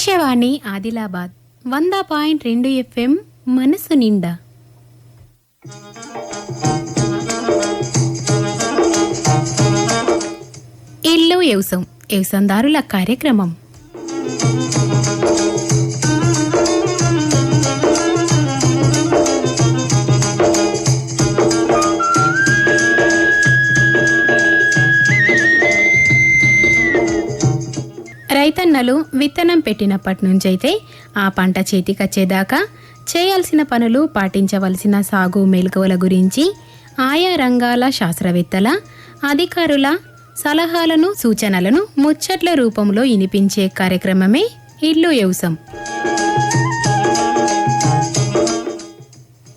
ఆకాశవాణి ఆదిలాబాద్ వంద పాయింట్ రెండు ఎఫ్ఎం మనసు నిండా. ఇల్లు యవసం వ్యవసందారుల కార్యక్రమం. రైతన్నలు విత్తనం పెట్టినప్పటి నుంచైతే ఆ పంట చేతికొచ్చేదాకా చేయాల్సిన పనులు పాటించవలసిన సాగు మెలకువల గురించి ఆయా రంగాల శాస్త్రవేత్తల అధికారుల సలహాలను సూచనలను ముచ్చట్ల రూపంలో వినిపించే కార్యక్రమమే ఇల్లు వ్యవసం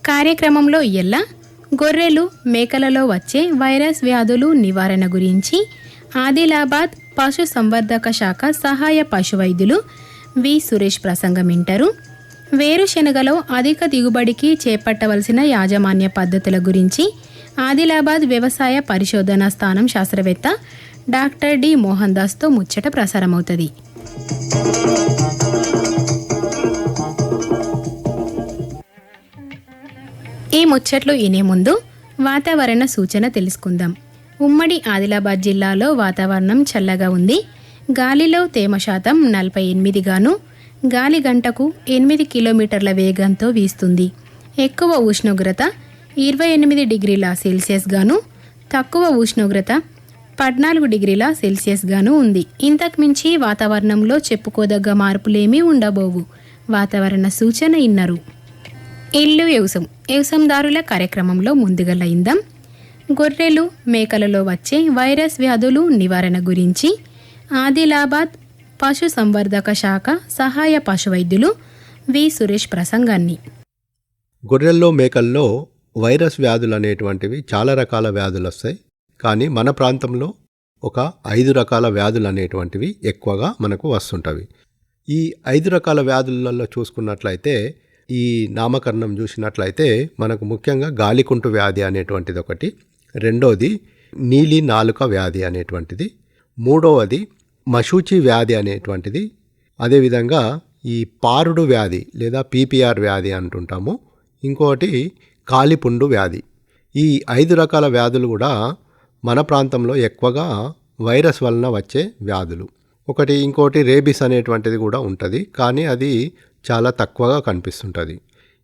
కార్యక్రమంలో ఎల్లా గొర్రెలు మేకలలో వచ్చే వైరస్ వ్యాధులు నివారణ గురించి ఆదిలాబాద్ పశు సంవర్ధక శాఖ సహాయ పశు వైద్యులు వి. సురేష్ ప్రసంగం వింటారు. వేరుశెనగలో అధిక దిగుబడికి చేపట్టవలసిన యాజమాన్య పద్ధతుల గురించి ఆదిలాబాద్ వ్యవసాయ పరిశోధనా స్థానం శాస్త్రవేత్త డాక్టర్ డి. మోహన్ దాస్తో ముచ్చట ప్రసారమవుతుంది. ఈ ముచ్చట్లు ఇనే ముందు వాతావరణ సూచన తెలుసుకుందాం. ఉమ్మడి ఆదిలాబాద్ జిల్లాలో వాతావరణం చల్లగా ఉంది. గాలిలో తేమ శాతం నలభై ఎనిమిదిగాను గాలి గంటకు ఎనిమిది కిలోమీటర్ల వేగంతో వీస్తుంది. ఎక్కువ ఉష్ణోగ్రత ఇరవై ఎనిమిది డిగ్రీల సెల్సియస్ గాను తక్కువ ఉష్ణోగ్రత పద్నాలుగు డిగ్రీల సెల్సియస్ గాను ఉంది. ఇంతకు మించి వాతావరణంలో చెప్పుకోదగ్గ మార్పులేమీ ఉండబోవు. వాతావరణ సూచన ఇన్నరు. ఇల్లు వ్యవసం వ్యవసందారుల కార్యక్రమంలో ముందుగల ఇందాం గొర్రెలు మేకలలో వచ్చే వైరస్ వ్యాధులు నివారణ గురించి ఆదిలాబాద్ పశు సంవర్ధక శాఖ సహాయ పశు వైద్యులు వి. సురేష్ ప్రసంగాన్ని. గొర్రెల్లో మేకల్లో వైరస్ వ్యాధులు అనేటువంటివి చాలా రకాల వ్యాధులు వస్తాయి. కానీ మన ప్రాంతంలో ఒక ఐదు రకాల వ్యాధులు అనేటువంటివి ఎక్కువగా మనకు వస్తుంటవి ఈ ఐదు రకాల వ్యాధులలో చూసుకున్నట్లయితే ఈ నామకరణం చూసినట్లయితే మనకు ముఖ్యంగా గాలికుంటు వ్యాధి అనేటువంటిది ఒకటి రెండోది నీలి నాలుక వ్యాధి అనేటువంటిది. మూడవది మశూచి వ్యాధి అనేటువంటిది. అదేవిధంగా ఈ పారుడు వ్యాధి లేదా పీపీఆర్ వ్యాధి అంటుంటాము. ఇంకోటి కాలిపుండు వ్యాధి. ఈ ఐదు రకాల వ్యాధులు కూడా మన ప్రాంతంలో ఎక్కువగా వైరస్ వలన వచ్చే వ్యాధులు. ఒకటి ఇంకోటి రేబిస్ అనేటువంటిది కూడా ఉంటుంది. కానీ అది చాలా తక్కువగా కనిపిస్తుంటుంది.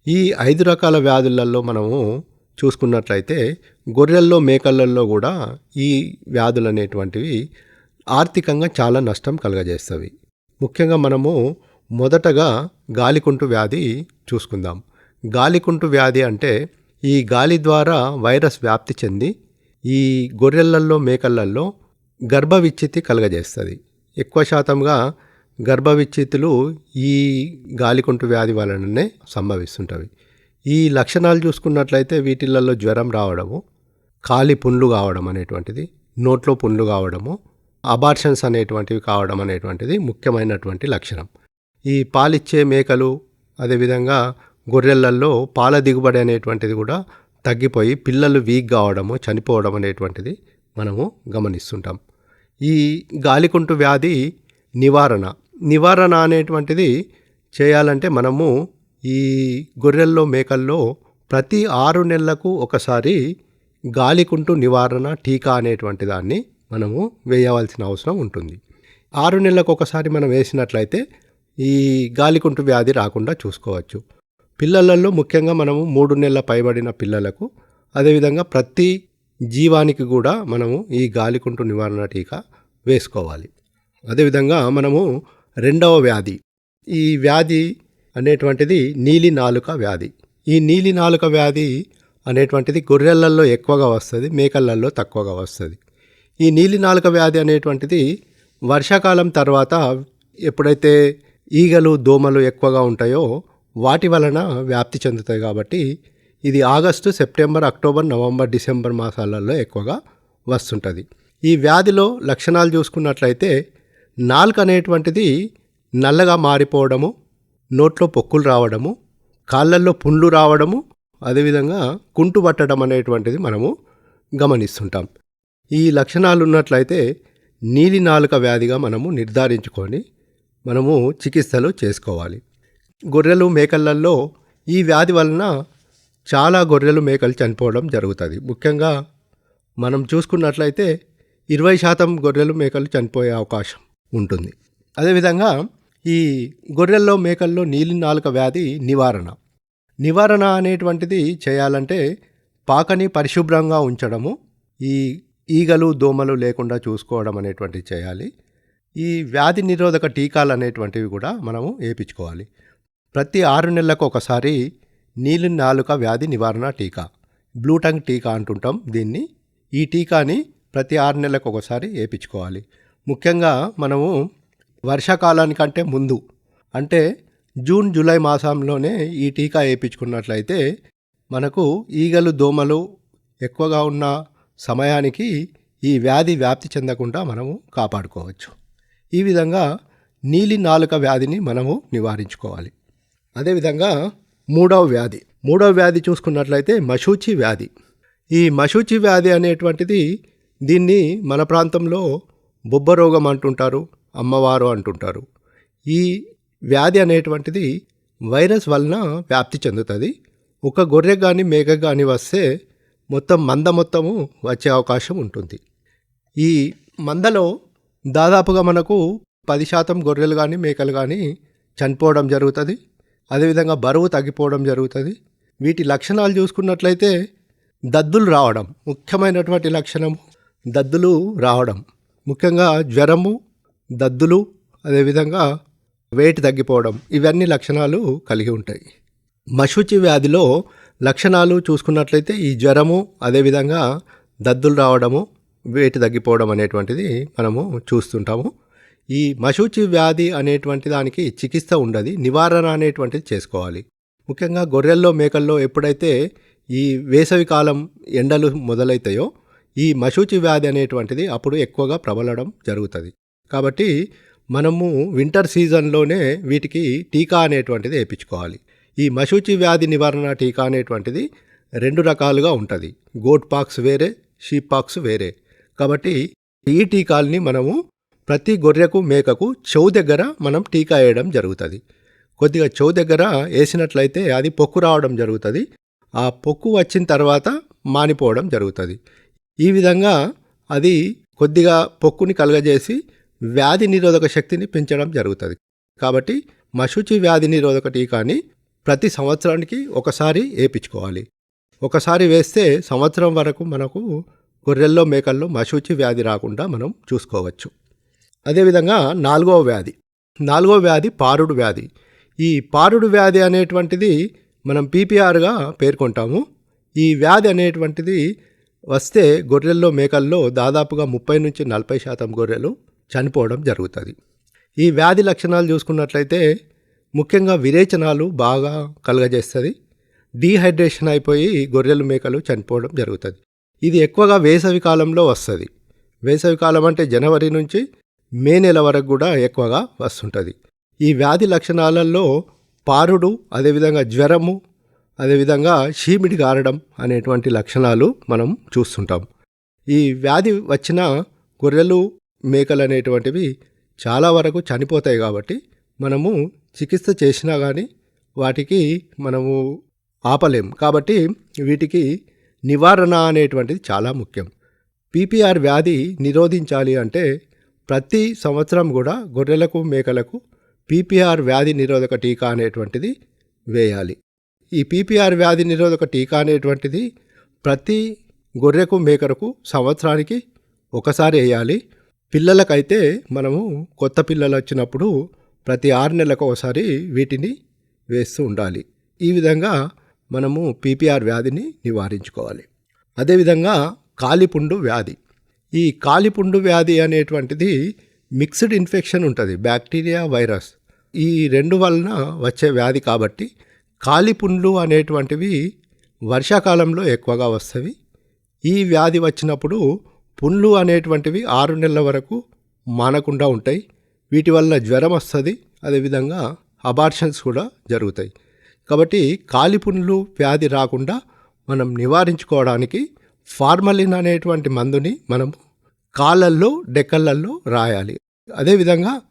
ఈ ఐదు రకాల వ్యాధులలో మనము చూసుకున్నట్లయితే గొర్రెల్లో మేకలలో కూడా ఈ వ్యాధులు అనేటువంటివి ఆర్థికంగా చాలా నష్టం కలుగజేస్తవి. ముఖ్యంగా మనము మొదటగా గాలికుంటు వ్యాధి చూసుకుందాం. గాలికుంటు వ్యాధి అంటే ఈ గాలి ద్వారా వైరస్ వ్యాప్తి చెంది ఈ గొర్రెలల్లో మేకలల్లో గర్భ విచ్ఛితి కలుగజేస్తుంది. ఎక్కువ శాతంగా గర్భ విచ్ఛితులు ఈ గాలికుంటు వ్యాధి వలననే సంభవిస్తుంటవి. ఈ లక్షణాలు చూసుకున్నట్లయితే వీటిలలో జ్వరం రావడము కాలి పుండ్లు కావడం అనేటువంటిది నోట్లో పుండ్లు కావడము అబార్షన్స్ అనేటువంటివి కావడం అనేటువంటిది ముఖ్యమైనటువంటి లక్షణం. ఈ పాలిచ్చే మేకలు అదేవిధంగా గొర్రెలల్లో పాల దిగుబడి అనేటువంటిది కూడా తగ్గిపోయి పిల్లలు వీక్ కావడము చనిపోవడం అనేటువంటిది మనము గమనిస్తుంటాం. ఈ గాలికుంటు వ్యాధి నివారణ. నివారణ అనేటువంటిది చేయాలంటే మనము ఈ గొర్రెల్లో మేకల్లో ప్రతి ఆరు నెలలకు ఒకసారి గాలికుంటు నివారణ టీకా అనేటువంటి దాన్ని మనము వేయవలసిన అవసరం ఉంటుంది. ఆరు నెలలకు ఒకసారి మనం వేసినట్లయితే ఈ గాలికుంటు వ్యాధి రాకుండా చూసుకోవచ్చు. పిల్లలలో ముఖ్యంగా మనము మూడు నెలల పైబడిన పిల్లలకు అదేవిధంగా ప్రతి జీవానికి కూడా మనము ఈ గాలికుంటు నివారణ టీకా వేసుకోవాలి. అదేవిధంగా మనము రెండవ వ్యాధి ఈ వ్యాధి అనేటువంటిది నీలి నాలుక వ్యాధి. ఈ నీలి నాలుక వ్యాధి అనేటువంటిది గొర్రెలల్లో ఎక్కువగా వస్తుంది మేకలల్లో తక్కువగా వస్తుంది. ఈ నీలి నాలుక వ్యాధి అనేటువంటిది వర్షాకాలం తర్వాత ఎప్పుడైతే ఈగలు దోమలు ఎక్కువగా ఉంటాయో వాటి వలన వ్యాప్తి చెందుతాయి కాబట్టి ఇది August September October November December మాసాలలో ఎక్కువగా వస్తుంటుంది. ఈ వ్యాధిలో లక్షణాలు చూసుకున్నట్లయితే నాలుక అనేటువంటిది నల్లగా మారిపోవడము నోట్లో పొక్కులు రావడము కాళ్ళల్లో పుండ్లు రావడము అదేవిధంగా కుంటు పట్టడం అనేటువంటిది మనము గమనిస్తుంటాం. ఈ లక్షణాలు ఉన్నట్లయితే నీలి నాలుక వ్యాధిగా మనము నిర్ధారించుకొని మనము చికిత్సలు చేసుకోవాలి. గొర్రెలు మేకలల్లో ఈ వ్యాధి వలన చాలా గొర్రెలు మేకలు చనిపోవడం జరుగుతుంది. ముఖ్యంగా మనం చూసుకున్నట్లయితే ఇరవై శాతం గొర్రెలు మేకలు చనిపోయే అవకాశం ఉంటుంది. అదేవిధంగా ఈ గొర్రెల్లో మేకల్లో నీలి నాలుక వ్యాధి నివారణ. నివారణ అనేటువంటిది చేయాలంటే పాకని పరిశుభ్రంగా ఉంచడము ఈ ఈగలు దోమలు లేకుండా చూసుకోవడం అనేటువంటిది చేయాలి. ఈ వ్యాధి నిరోధక టీకాలు అనేటువంటివి కూడా మనము వేయించుకోవాలి ప్రతి ఆరు నెలలకు ఒకసారి నీలి నాలుక వ్యాధి నివారణ టీకా బ్లూటంగ్ టీకా అంటుంటాం దీన్ని. ఈ టీకాని ప్రతి ఆరు నెలలకు ఒకసారి వేయించుకోవాలి ముఖ్యంగా మనము వర్షాకాలానికంటే ముందు. అంటే జూన్ జూలై మాసంలోనే ఈ టీకా వేయించుకున్నట్లయితే మనకు ఈగలు దోమలు ఎక్కువగా ఉన్న సమయానికి ఈ వ్యాధి వ్యాప్తి చెందకుండా మనము కాపాడుకోవచ్చు. ఈ విధంగా నీలి నాలుక వ్యాధిని మనము నివారించుకోవాలి. అదేవిధంగా మూడవ వ్యాధి. మూడవ వ్యాధి చూసుకున్నట్లయితే మశూచి వ్యాధి. ఈ మశూచి వ్యాధి అనేటువంటిది దీన్ని మన ప్రాంతంలో బొబ్బ రోగం అంటుంటారు. అమ్మవారు అంటుంటారు. ఈ వ్యాధి అనేటువంటిది వైరస్ వలన వ్యాప్తి చెందుతుంది. ఒక గొర్రె కానీ మేక కానీ వస్తే మొత్తం మంద మొత్తము వచ్చే అవకాశం ఉంటుంది. ఈ మందలో దాదాపుగా మనకు పది శాతం గొర్రెలు కానీ మేకలు కానీ చనిపోవడం జరుగుతుంది. అదేవిధంగా బరువు తగ్గిపోవడం జరుగుతుంది. వీటి లక్షణాలు చూసుకున్నట్లయితే దద్దులు రావడం ముఖ్యమైనటువంటి లక్షణం దద్దులు రావడం. ముఖ్యంగా జ్వరము దద్దులు అదేవిధంగా వెయిట్ తగ్గిపోవడం ఇవన్నీ లక్షణాలు కలిగి ఉంటాయి. మశుచి వ్యాధిలో లక్షణాలు చూసుకున్నట్లయితే ఈ జ్వరము అదేవిధంగా దద్దులు రావడము వెయిట్ తగ్గిపోవడం అనేటువంటిది మనము చూస్తుంటాము. ఈ మశూచి వ్యాధి అనేటువంటి దానికి చికిత్స ఉండదు నివారణ అనేటువంటిది చేసుకోవాలి. ముఖ్యంగా గొర్రెల్లో మేకల్లో ఎప్పుడైతే ఈ వేసవి కాలం ఎండలు మొదలవుతాయో ఈ మశూచి వ్యాధి అనేటువంటిది అప్పుడు ఎక్కువగా ప్రబలడం జరుగుతుంది. కాబట్టి మనము వింటర్ సీజన్లోనే వీటికి టీకా అనేటువంటిది వేయించుకోవాలి. ఈ మశూచి వ్యాధి నివారణ టీకా అనేటువంటిది రెండు రకాలుగా ఉంటుంది. గోట్ పాక్స్ వేరే షీప్ పాక్స్ వేరే. కాబట్టి ఈ టీకాల్ని మనము ప్రతి గొర్రెకు మేకకు చెవు దగ్గర మనం టీకా వేయడం జరుగుతుంది. కొద్దిగా చెవు దగ్గర వేసినట్లయితే అది పొక్కు రావడం జరుగుతుంది. ఆ పొక్కు వచ్చిన తర్వాత మానిపోవడం జరుగుతుంది. ఈ విధంగా అది కొద్దిగా పొక్కుని కలగజేసి వ్యాధి నిరోధక శక్తిని పెంచడం జరుగుతుంది. కాబట్టి మశుచి వ్యాధి నిరోధక టీకాని ప్రతి సంవత్సరానికి ఒకసారి వేయించుకోవాలి ఒకసారి వేస్తే సంవత్సరం వరకు మనకు గొర్రెల్లో మేకల్లో మశూచి వ్యాధి రాకుండా మనం చూసుకోవచ్చు. అదేవిధంగా నాలుగవ వ్యాధి. నాలుగవ వ్యాధి పారుడు వ్యాధి. ఈ పారుడు వ్యాధి అనేటువంటిది మనం పీపీఆర్గా పేర్కొంటాము. ఈ వ్యాధి అనేటువంటిది వస్తే గొర్రెల్లో మేకల్లో దాదాపుగా ముప్పై నుంచి నలభై శాతం గొర్రెలు చనిపోవడం జరుగుతుంది. ఈ వ్యాధి లక్షణాలు చూసుకున్నట్లయితే ముఖ్యంగా విరేచనాలు బాగా కలుగజేస్తుంది. డీహైడ్రేషన్ అయిపోయి గొర్రెలు మేకలు చనిపోవడం జరుగుతుంది. ఇది ఎక్కువగా వేసవి కాలంలో వస్తుంది. వేసవి కాలం అంటే జనవరి నుంచి మే నెల వరకు కూడా ఎక్కువగా వస్తుంటుంది. ఈ వ్యాధి లక్షణాలలో పారుడు అదేవిధంగా జ్వరము అదేవిధంగా షీమిడి గారడం అనేటువంటి లక్షణాలు మనం చూస్తుంటాం. ఈ వ్యాధి వచ్చిన గొర్రెలు మేకలు అనేటువంటివి చాలా వరకు చనిపోతాయి కాబట్టి మనము చికిత్స చేసినా కానీ వాటికి మనము ఆపలేం. కాబట్టి వీటికి నివారణ అనేటువంటిది చాలా ముఖ్యం. పీపీఆర్ వ్యాధి నిరోధించాలి అంటే ప్రతి సంవత్సరం కూడా గొర్రెలకు మేకలకు పీపీఆర్ వ్యాధి నిరోధక టీకా అనేటువంటిది వేయాలి. ఈ పీపీఆర్ వ్యాధి నిరోధక టీకా అనేటువంటిది ప్రతి గొర్రెకు మేకలకు సంవత్సరానికి ఒకసారి వేయాలి. పిల్లలకైతే మనము కొత్త పిల్లలు వచ్చినప్పుడు ప్రతి ఆరు నెలలకు ఒకసారి వీటిని వేస్తూ ఉండాలి. ఈ విధంగా మనము పీపీఆర్ వ్యాధిని నివారించుకోవాలి. అదేవిధంగా కాలిపుండు వ్యాధి. ఈ కాలిపుండు వ్యాధి అనేటువంటిది మిక్స్డ్ ఇన్ఫెక్షన్ ఉంటుంది బ్యాక్టీరియా వైరస్. ఈ రెండు వలన వచ్చే వ్యాధి కాబట్టి కాలిపుండ్లు అనేటువంటివి వర్షాకాలంలో ఎక్కువగా వస్తాయి ఈ వ్యాధి వచ్చినప్పుడు పుండ్లు అనేటువంటివి ఆరు నెలల వరకు మానకుండా ఉంటాయి. వీటి వల్ల జ్వరం వస్తుంది. అదేవిధంగా అబార్షన్స్ కూడా జరుగుతాయి. కాబట్టి కాలిపుండ్లు వ్యాధి రాకుండా మనం నివారించుకోవడానికి ఫార్మలిన్ అనేటువంటి మందుని మనం కాళ్ళల్లో డెక్కలల్లో రాయాలి. అదేవిధంగా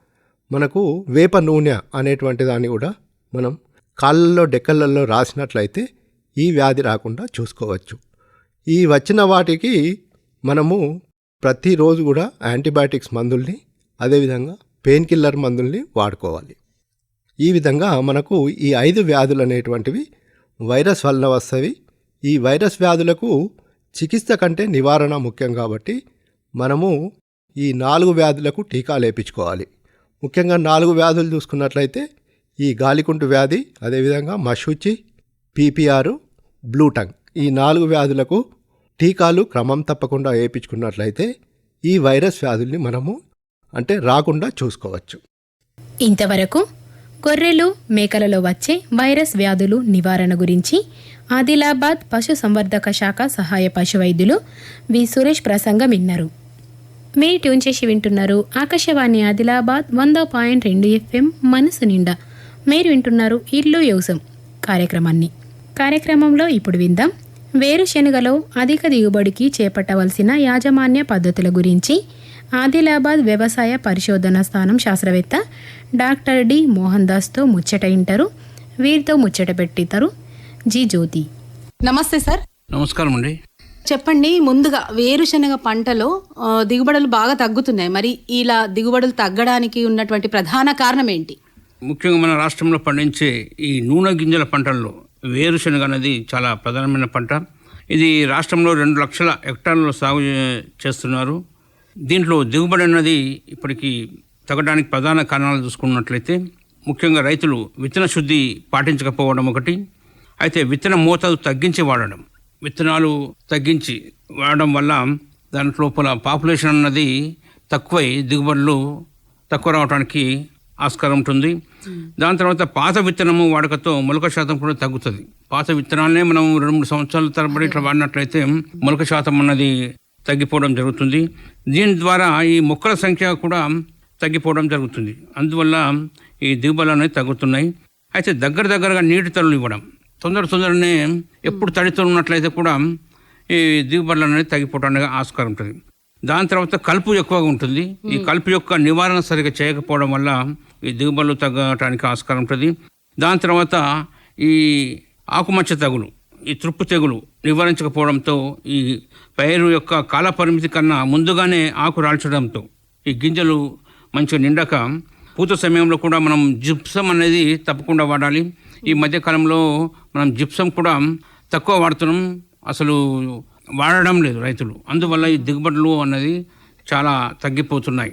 మనకు వేప నూనె అనేటువంటి దాన్ని కూడా మనం కాళ్ళల్లో డెక్కలల్లో రాసినట్లయితే ఈ వ్యాధి రాకుండా చూసుకోవచ్చు. ఈ వచ్చిన వాటికి మనము ప్రతిరోజు కూడా యాంటీబయాటిక్స్ మందుల్ని అదేవిధంగా పెయిన్ కిల్లర్ మందుల్ని వాడుకోవాలి. ఈ విధంగా మనకు ఈ ఐదు వ్యాధులు అనేటువంటివి వైరస్ వలన వస్తవి ఈ వైరస్ వ్యాధులకు చికిత్స కంటే నివారణ ముఖ్యం కాబట్టి మనము ఈ నాలుగు వ్యాధులకు టీకాలు వేయించుకోవాలి ముఖ్యంగా నాలుగు వ్యాధులు చూసుకున్నట్లయితే ఈ గాలికుంటు వ్యాధి అదేవిధంగా మషుచి పీపీఆర్ బ్లూటంగ్ ఈ నాలుగు వ్యాధులకు టీకాలు క్రమం తప్పకుండా వేయించుకున్నట్లయితే ఈ వైరస్ వ్యాధుల్ని మనము అంటే రాకుండా చూసుకోవచ్చు. ఇంతవరకు గొర్రెలు మేకలలో వచ్చే వైరస్ వ్యాధులు నివారణ గురించి ఆదిలాబాద్ పశు సంవర్ధక శాఖ సహాయ పశు వైద్యులు వి. సురేష్ ప్రసంగం విన్నారు. మీరు ట్యూన్ చేసి వింటున్నారు ఆకాశవాణి ఆదిలాబాద్ వంద పాయింట్ రెండు ఎఫ్ఎం మనసు నిండా. మీరు వింటున్నారు ఇల్లు యోసం కార్యక్రమాన్ని. కార్యక్రమంలో ఇప్పుడు విందాం. వేరుశెనగలో అధిక దిగుబడికి చేపట్టవలసిన యాజమాన్య పద్ధతుల గురించి ఆదిలాబాద్ వ్యవసాయ పరిశోధన స్థానం శాస్త్రవేత్త డాక్టర్ డి. మోహన్ దాస్తో ముచ్చట ఇంటారు. వీరితో ముచ్చట పెట్టితారు. జి. జ్యోతి. నమస్తే సార్. నమస్కారం అండి. చెప్పండి ముందుగా వేరుశనగ పంటలో దిగుబడులు బాగా తగ్గుతున్నాయి. మరి ఇలా దిగుబడులు తగ్గడానికి ఉన్నటువంటి ప్రధాన కారణం ఏంటి? ముఖ్యంగా మన రాష్ట్రంలో పండించే ఈ నూనె గింజల పంటల్లో వేరుశనగ అనేది చాలా ప్రధానమైన పంట. ఇది రాష్ట్రంలో రెండు లక్షల హెక్టార్లలో సాగు చేస్తున్నారు. దీంట్లో దిగుబడి అన్నది ఇప్పటికీ తగ్గడానికి ప్రధాన కారణాలు చూసుకున్నట్లయితే ముఖ్యంగా రైతులు విత్తన శుద్ధి పాటించకపోవడం ఒకటి అయితే విత్తన మోతాదు తగ్గించి వాడడం. విత్తనాలు తగ్గించి వాడడం వల్ల దాంట్లోపల పాపులేషన్ అన్నది తక్కువై దిగుబడులు తక్కువ రావడానికి ఆస్కారం ఉంటుంది. Hmm. దాని తర్వాత పాత విత్తనము వాడకతో మొలక శాతం కూడా తగ్గుతుంది. పాత విత్తనాలనే మనం రెండు మూడు సంవత్సరాల తరబడి ఇట్లా వాడినట్లయితే మొలక శాతం అన్నది తగ్గిపోవడం జరుగుతుంది. దీని ద్వారా ఈ మొక్కల సంఖ్య కూడా తగ్గిపోవడం జరుగుతుంది. అందువల్ల ఈ దిగుబడులు అనేవి తగ్గుతున్నాయి. అయితే దగ్గర దగ్గరగా నీటి తరులు ఇవ్వడం తొందర తొందరనే ఎప్పుడు తడితో ఉన్నట్లయితే కూడా ఈ దిగుబడులు అనేది తగ్గిపోవడానికి ఆస్కారం ఉంటుంది. దాని తర్వాత కలుపు ఎక్కువగా ఉంటుంది. ఈ కలుపు యొక్క నివారణ సరిగా చేయకపోవడం వల్ల ఈ దిగుబడులు తగ్గడానికి ఆస్కారం ఉంటుంది. దాని తర్వాత ఈ ఆకుమచ్చ తెగులు ఈ తృప్పు తెగులు నివారించకపోవడంతో ఈ పైరు యొక్క కాల పరిమితి కన్నా ముందుగానే ఆకు రాల్చడంతో ఈ గింజలు మంచిగా నిండక పూత సమయంలో కూడా మనం జిప్సం అనేది తప్పకుండా వాడాలి. ఈ మధ్యకాలంలో మనం జిప్సం కూడా తక్కువ వాడుతున్నాం. అసలు వాడడం లేదు రైతులు. అందువల్ల ఈ దిగుబడులు అన్నది చాలా తగ్గిపోతున్నాయి.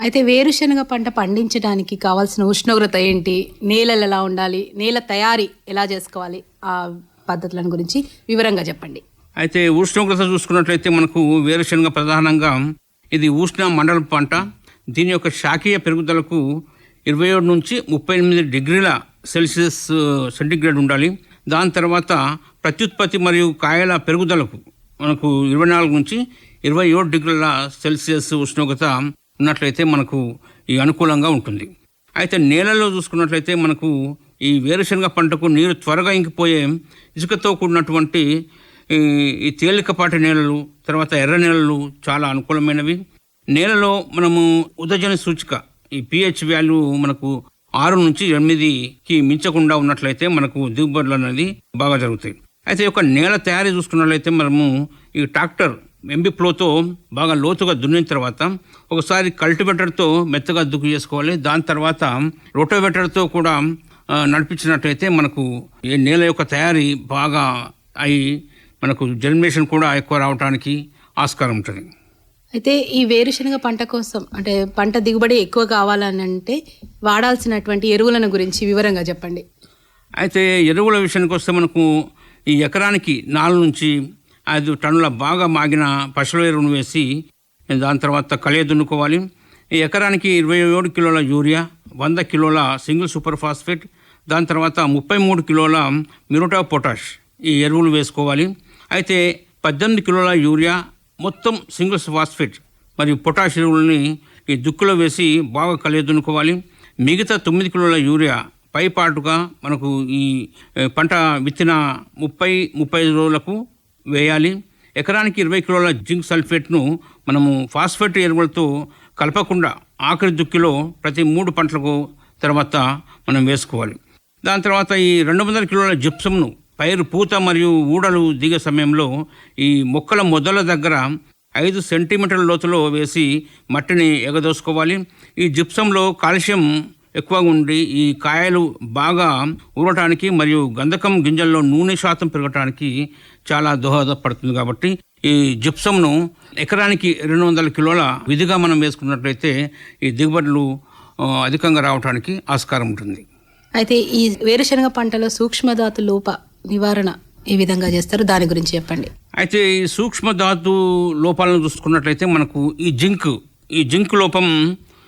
అయితే వేరుశనగ పంట పండించడానికి కావాల్సిన ఉష్ణోగ్రత ఏంటి? నేలలు ఎలా ఉండాలి? నేల తయారీ ఎలా చేసుకోవాలి? ఆ పద్ధతులను గురించి వివరంగా చెప్పండి. అయితే ఉష్ణోగ్రత చూసుకున్నట్లయితే మనకు వేరుశనగ ప్రధానంగా ఇది ఉష్ణ మండల పంట. దీని యొక్క శాఖీయ పెరుగుదలకు ఇరవై ఏడు నుంచి ముప్పై ఎనిమిది డిగ్రీల సెల్సియస్ సెంటిగ్రేడ్ ఉండాలి. దాని తర్వాత ప్రత్యుత్పత్తి మరియు కాయల పెరుగుదలకు మనకు ఇరవై నాలుగు నుంచి ఇరవై ఏడు డిగ్రీల సెల్సియస్ ఉష్ణోగ్రత ఉన్నట్లయితే మనకు ఈ అనుకూలంగా ఉంటుంది. అయితే నేలలో చూసుకున్నట్లయితే మనకు ఈ వేరుశనగ పంటకు నీరు త్వరగా ఇంకిపోయే ఇసుకతో కూడినటువంటి ఈ ఈ తేలికపాటి నేలలు తర్వాత ఎర్ర నేలలు చాలా అనుకూలమైనవి. నేలలో మనము ఉదజన సూచిక ఈ పిహెచ్ వాల్యూ మనకు ఆరు నుంచి ఎనిమిదికి మించకుండా ఉన్నట్లయితే మనకు దిగుబడులు అనేది బాగా జరుగుతాయి. అయితే ఈ యొక్క నేల తయారీ చూసుకున్నట్లయితే మనము ఈ ట్రాక్టర్ ఎంబీ ఫ్లోతో బాగా లోతుగా దున్నిన తర్వాత ఒకసారి కల్టివేటర్తో మెత్తగా దుక్కు చేసుకోవాలి. దాని తర్వాత రోటోవేటర్తో కూడా నడిపించినట్లయితే మనకు ఈ నేల యొక్క తయారీ బాగా అయి మనకు జర్మినేషన్ కూడా ఎక్కువ రావడానికి ఆస్కారం ఉంటుంది. అయితే ఈ వేరుశనగ పంట కోసం అంటే పంట దిగుబడి ఎక్కువ కావాలని అంటే వాడాల్సినటువంటి ఎరువులను గురించి వివరంగా చెప్పండి. అయితే ఎరువుల విషయానికి వస్తే మనకు ఈ ఎకరానికి నాలుగు నుంచి ఐదు టన్నుల బాగా మాగిన పశువుల ఎరువును వేసి దాని తర్వాత కలియ దున్నుకోవాలి. ఈ ఎకరానికి ఇరవై ఏడు కిలోల యూరియా వంద కిలోల సింగిల్ సూపర్ ఫాస్ఫేట్ దాని తర్వాత ముప్పై మూడు కిలోల మిరోటా పొటాష్ ఈ ఎరువులు వేసుకోవాలి. అయితే పద్దెనిమిది కిలోల యూరియా మొత్తం సింగిల్ ఫాస్ఫేట్ మరియు పొటాష్ ఎరువులని ఈ దుక్కులో వేసి బాగా కలియ దున్నుకోవాలి. మిగతా తొమ్మిది కిలోల యూరియా పైపాటుగా మనకు ఈ పంట విత్తిన ముప్పై ముప్పై రోజులకు వేయాలి. ఎకరానికి ఇరవై కిలోల జింక్ సల్ఫేట్ను మనము ఫాస్ఫేట్ ఎరువులతో కలపకుండా ఆఖరి దుక్కిలో ప్రతి మూడు పంటలకు తర్వాత మనం వేసుకోవాలి. దాని తర్వాత ఈ రెండు వందల కిలోల జిప్సంను పైరు పూత మరియు ఊడలు దిగే సమయంలో ఈ మొక్కల మొదల దగ్గర ఐదు సెంటీమీటర్ల లోతులో వేసి మట్టిని ఎగదోసుకోవాలి. ఈ జిప్సంలో కాల్షియం ఎక్కువగా ఉండి ఈ కాయలు బాగా ఊరటానికి మరియు గంధకం గింజల్లో నూనె శాతం పెరగటానికి చాలా దోహదపడుతుంది కాబట్టి ఈ జిప్సంను ఎకరానికి రెండు వందల కిలోల విధిగా మనం వేసుకున్నట్లయితే ఈ దిగుబడులు అధికంగా రావడానికి ఆస్కారం ఉంటుంది. అయితే ఈ వేరుశనగ పంటలో సూక్ష్మధాతు లోప నివారణ ఏ విధంగా చేస్తారు? దాని గురించి చెప్పండి. అయితే ఈ సూక్ష్మ ధాతు లోపాలను చూసుకున్నట్లయితే మనకు ఈ జింక్ ఈ జింక్ లోపం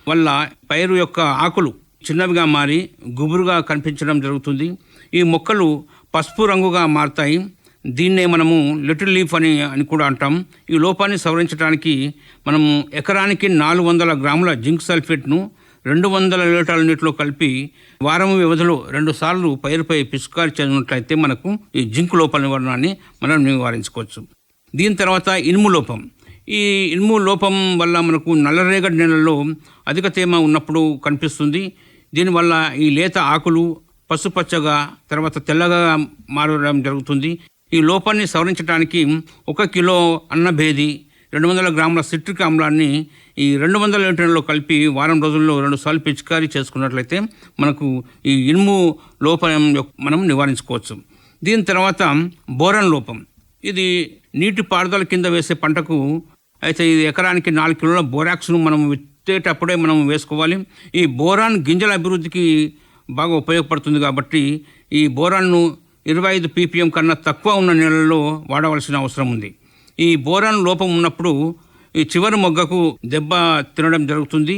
వల్ల పైరు యొక్క ఆకులు చిన్నవిగా మారి గుబురుగా కనిపించడం జరుగుతుంది. ఈ మొక్కలు పసుపు రంగుగా మారుతాయి. దీన్నే మనము లిటిల్ లీఫ్ అని అని కూడా అంటాం. ఈ లోపాన్ని సవరించడానికి మనము ఎకరానికి నాలుగు వందల గ్రాముల జింక్ సల్ఫేట్ను రెండు వందల లీటర్ల నీటిలో కలిపి వారం వ్యవధిలో రెండు సార్లు పైరుపై పిచికారి చేసినట్లయితే మనకు ఈ జింక్ లోపల నివారణాన్ని మనం నివారించుకోవచ్చు. దీని తర్వాత ఇనుము లోపం. ఈ ఇనుము లోపం వల్ల మనకు నల్లరేగడి నెలల్లో అధిక తేమ ఉన్నప్పుడు కనిపిస్తుంది. దీనివల్ల ఈ లేత ఆకులు పసుపచ్చగా తర్వాత తెల్లగా మారడం జరుగుతుంది. ఈ లోపాన్ని సవరించడానికి ఒక కిలో అన్నభేది రెండు వందల గ్రాముల సిట్రిక్ ఆమ్లాన్ని ఈ రెండు వందల లీటర్లో కలిపి వారం రోజుల్లో రెండు సార్లు పిచికారీ చేసుకున్నట్లయితే మనకు ఈ ఇనుము లోపం యొక్క- మనం నివారించుకోవచ్చు. దీని తర్వాత బోరన్ లోపం. ఇది నీటి పారుదల కింద వేసే పంటకు అయితే ఇది ఎకరానికి నాలుగు కిలోల బోరాక్స్ను మనం విత్తేటప్పుడే మనం వేసుకోవాలి. ఈ బోరాన్ గింజల అభివృద్ధికి బాగా ఉపయోగపడుతుంది కాబట్టి ఈ బోరాన్ను ఇరవై ఐదు పీపీఎం కన్నా తక్కువ ఉన్న నెలల్లో వాడవలసిన అవసరం ఉంది. ఈ బోరాన్ లోపం ఉన్నప్పుడు ఈ చివరి మొగ్గకు దెబ్బ తినడం జరుగుతుంది.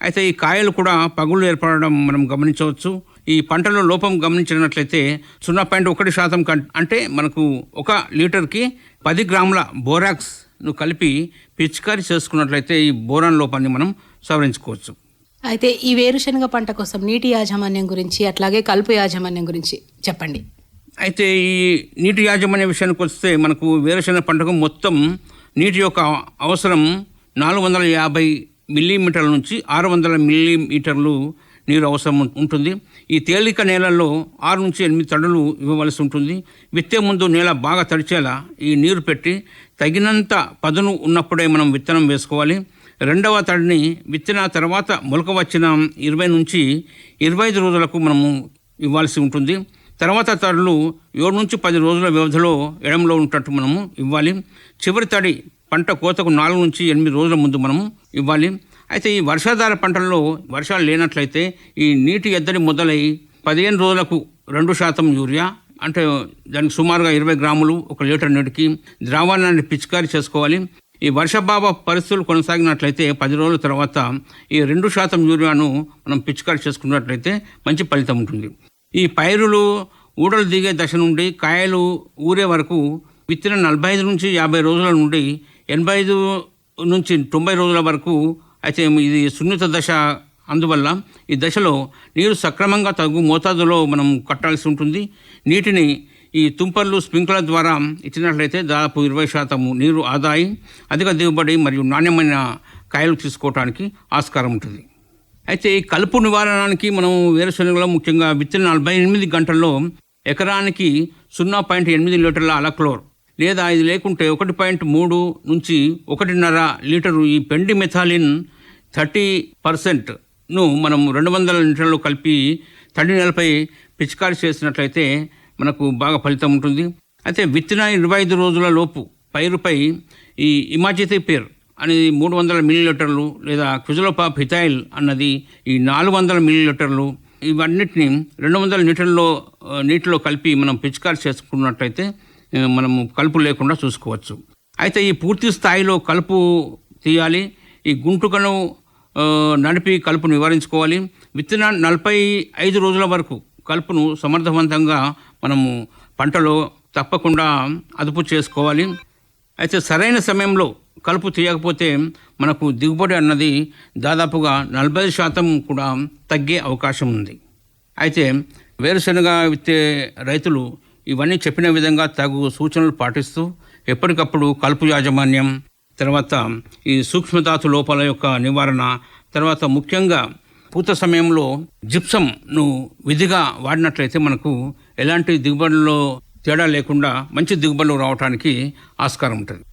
అయితే ఈ కాయలు కూడా పగుళ్ళు ఏర్పడడం మనం గమనించవచ్చు. ఈ పంటలో లోపం గమనించినట్లయితే సున్నా పాయింట్ ఒకటి శాతం అంటే మనకు ఒక లీటర్కి పది గ్రాముల బోరాక్స్ను కలిపి పిచికారీ చేసుకున్నట్లయితే ఈ బోరాన్ లోపాన్ని మనం సవరించుకోవచ్చు. అయితే ఈ వేరుశనగ పంట కోసం నీటి యాజమాన్యం గురించి అట్లాగే కలుపు యాజమాన్యం గురించి చెప్పండి. అయితే ఈ నీటి యాజమాన్య విషయానికి వస్తే మనకు వేరుశనగ పంటకు మొత్తం నీటి యొక్క అవసరం నాలుగు వందల యాభై మిల్లీమీటర్ల నుంచి ఆరు వందల మిల్లీమీటర్లు నీరు అవసరం ఉంటుంది. ఈ తేలిక నేలల్లో ఆరు నుంచి ఎనిమిది తడులు ఇవ్వవలసి ఉంటుంది. విత్తే ముందు నేల బాగా తడిచేలా ఈ నీరు పెట్టి తగినంత పదును ఉన్నప్పుడే మనం విత్తనం వేసుకోవాలి. రెండవ తడిని విత్తిన తర్వాత మొలక వచ్చిన ఇరవై నుంచి ఇరవై ఐదు రోజులకు మనము ఇవ్వాల్సి ఉంటుంది. తర్వాత తడులు ఏడు నుంచి పది రోజుల వ్యవధిలో ఎడంలో ఉన్నట్టు మనము ఇవ్వాలి. చివరి తడి పంట కోతకు నాలుగు నుంచి ఎనిమిది రోజుల ముందు మనము ఇవ్వాలి. అయితే ఈ వర్షాధార పంటల్లో వర్షాలు లేనట్లయితే ఈ నీటి ఎద్దడి మొదలై పదిహేను రోజులకు రెండు శాతం యూరియా అంటే దానికి సుమారుగా ఇరవై గ్రాములు ఒక లీటర్ నీటికి ద్రావణాన్ని పిచికారీ చేసుకోవాలి. ఈ వర్షభావ పరిస్థితులు కొనసాగినట్లయితే పది రోజుల తర్వాత ఈ రెండు శాతం యూరియాను మనం పిచికారి చేసుకున్నట్లయితే మంచి ఫలితం ఉంటుంది. ఈ పైరులు ఊడలు దిగే దశ నుండి కాయలు ఊరే వరకు విత్తిన నలభై ఐదు నుంచి యాభై రోజుల నుండి ఎనభై ఐదు నుంచి తొంభై రోజుల వరకు అయితే ఇది సున్నిత దశ. అందువల్ల ఈ దశలో నీరు సక్రమంగా తగు మోతాదులో మనం కట్టాల్సి ఉంటుంది. నీటిని ఈ తుంపర్లు స్ప్రింక్లర్ ద్వారా ఇచ్చినట్లయితే దాదాపు ఇరవై శాతము నీరు ఆదాయి అధిక దిగుబడి మరియు నాణ్యమైన కాయలు తీసుకోవడానికి ఆస్కారం ఉంటుంది. అయితే ఈ కలుపు నివారణకి మనం వేరుశనగలో ముఖ్యంగా విత్తిన నలభై ఎనిమిది గంటల్లో ఎకరానికి సున్నా పాయింట్ ఎనిమిది లీటర్ల అలక్లోర్ లేదా ఇది లేకుంటే ఒకటి పాయింట్ మూడు నుంచి ఒకటిన్నర లీటరు ఈ పెండి మెథాలిన్ థర్టీ పర్సెంట్ను మనం రెండు వందల లీటర్లు కలిపి తడి నెలపై పిచికారి చేసినట్లయితే మనకు బాగా ఫలితం ఉంటుంది. అయితే విత్తిన ఇరవై ఐదు రోజుల లోపు పైరుపై ఈ ఇమాజితే పేర్ అనేది మూడు వందల మిల్లీలీటర్లు లేదా క్విజలోపాప్ హిథైల్ అన్నది ఈ నాలుగు వందల మిల్లీలీటర్లు ఇవన్నిటిని రెండు వందల లీటర్లో నీటిలో కలిపి మనం పిచికారి చేసుకున్నట్టయితే మనము కలుపు లేకుండా చూసుకోవచ్చు. అయితే ఈ పూర్తి స్థాయిలో కలుపు తీయాలి. ఈ గుంటుకను నడిపి కలుపు నివారించుకోవాలి. విత్తన నలభై ఐదు రోజుల వరకు కలుపును సమర్థవంతంగా మనము పంటలో తప్పకుండా అదుపు చేసుకోవాలి. అయితే సరైన సమయంలో కలుపు తీయకపోతే మనకు దిగుబడి అన్నది దాదాపుగా నలభై శాతం కూడా తగ్గే అవకాశం ఉంది. అయితే వేరుశనగ విత్తే రైతులు ఇవన్నీ చెప్పిన విధంగా తగు సూచనలు పాటిస్తూ ఎప్పటికప్పుడు కలుపు యాజమాన్యం తర్వాత ఈ సూక్ష్మధాతు లోపాల యొక్క నివారణ తర్వాత ముఖ్యంగా పూత సమయంలో జిప్సంను విధిగా వాడినట్లయితే మనకు ఎలాంటి దిగుబడుల్లో తేడా లేకుండా మంచి దిగుబడులు రావడానికి ఆస్కారం ఉంటుంది.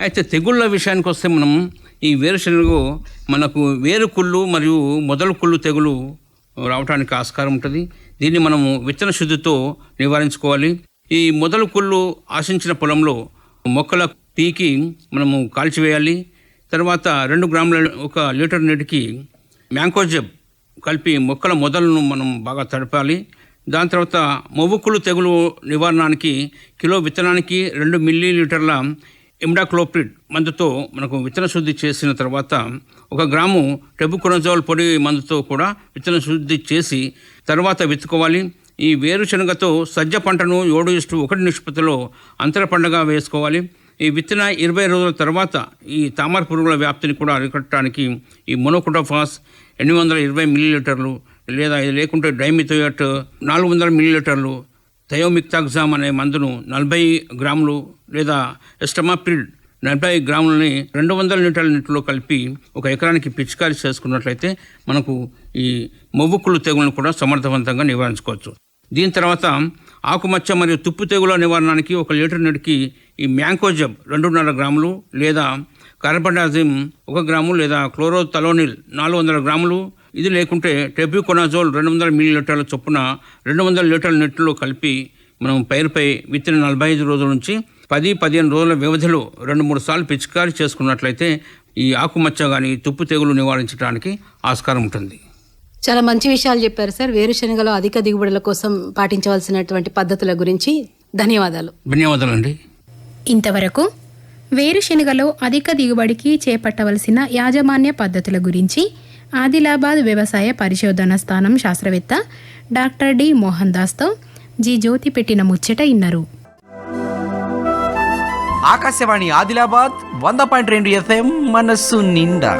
అయితే తెగుళ్ళ విషయానికి వస్తే మనం ఈ వేరుశనగ మనకు వేరు కుళ్ళు మరియు మొదలు కుళ్ళు తెగులు రావడానికి ఆస్కారం ఉంటుంది. దీన్ని మనము విత్తన శుద్ధితో నివారించుకోవాలి. ఈ మొదలు కుళ్ళు ఆశించిన పొలంలో మొక్కల పీకి మనము కాల్చివేయాలి. తర్వాత రెండు గ్రాముల ఒక లీటర్ నీటికి మ్యాంకోజెబ్ కలిపి మొక్కల మొదలను మనం బాగా తడపాలి. దాని తర్వాత మొవ్వుకులు తెగులు నివారణకి కిలో విత్తనానికి రెండు మిల్లీ లీటర్ల ఇమ్డాక్లోప్రిడ్ మందుతో మనకు విత్తన శుద్ధి చేసిన తర్వాత ఒక గ్రాము టెబుకొనజోల్ పొడి మందుతో కూడా విత్తన శుద్ధి చేసి తర్వాత విత్తుకోవాలి. ఈ వేరుశనగతో సజ్జ పంటను ఏడు ఇష్టు ఒకటి నిష్పత్తిలో అంతర పండగ వేసుకోవాలి. ఈ విత్తన ఇరవై రోజుల తర్వాత ఈ తామర పురుగుల వ్యాప్తిని కూడా అరికట్టడానికి ఈ మొనోకుటోఫాస్ ఎనిమిది వందల ఇరవై మిల్లీలీటర్లు లేదా ఇది లేకుంటే డైమిథోయట్ నాలుగు వందల మిల్లీలీటర్లు థయోమిక్తాగ్జామ్ అనే మందును నలభై గ్రాములు లేదా ఎస్టమాప్రిడ్ నలభై గ్రాములని రెండు వందల లీటర్ల నీటిలో కలిపి ఒక ఎకరానికి పిచికారీ చేసుకున్నట్లయితే మనకు ఈ మొవ్వుకుళ్ళు తెగులను కూడా సమర్థవంతంగా నివారించుకోవచ్చు. దీని తర్వాత ఆకుమచ్చ మరియు తుప్పు తెగుల నివారణకి ఒక లీటర్ నీటికి ఈ మ్యాంకోజబ్ రెండున్నర గ్రాములు లేదా కార్బడాజిమ్ ఒక గ్రాము లేదా క్లోరోథలోనిల్ నాలుగు వందల గ్రాములు. ఇది లేకుంటే టెబ్యూకొనాజోల్ రెండు వందల మిల్లీలీటర్ల చొప్పున రెండు వందల లీటర్ల నీటిలో కలిపి మనం పైరుపై విత్తిన నలభై ఐదు రోజుల నుంచి పది పదిహేను రోజుల వ్యవధిలో రెండు మూడు సార్లు పిచికారీ చేసుకున్నట్లయితే ఈ ఆకుమచ్చ కానీ తుప్పు తెగులు నివారించడానికి ఆస్కారం ఉంటుంది. చాలా మంచి విషయాలు చెప్పారు సార్. వేరుశనగలో అధిక దిగుబడుల కోసం పాటించవలసినటువంటి పద్ధతుల గురించి ధన్యవాదాలు. ధన్యవాదాలండి. ఇంతవరకు వేరుశెనగలో అధిక దిగుబడికి చేపట్టవలసిన యాజమాన్య పద్ధతుల గురించి ఆదిలాబాద్ వ్యవసాయ పరిశోధన స్థానం శాస్త్రవేత్త డాక్టర్ డి మోహన్ దాస్తో జి జ్యోతి పెట్టిన ముచ్చట ఇన్నారు. ఆకాశవాణి ఆదిలాబాద్ వంద పాయింట్ రెండు ఎఫ్ఎం మనస్సు నిండా.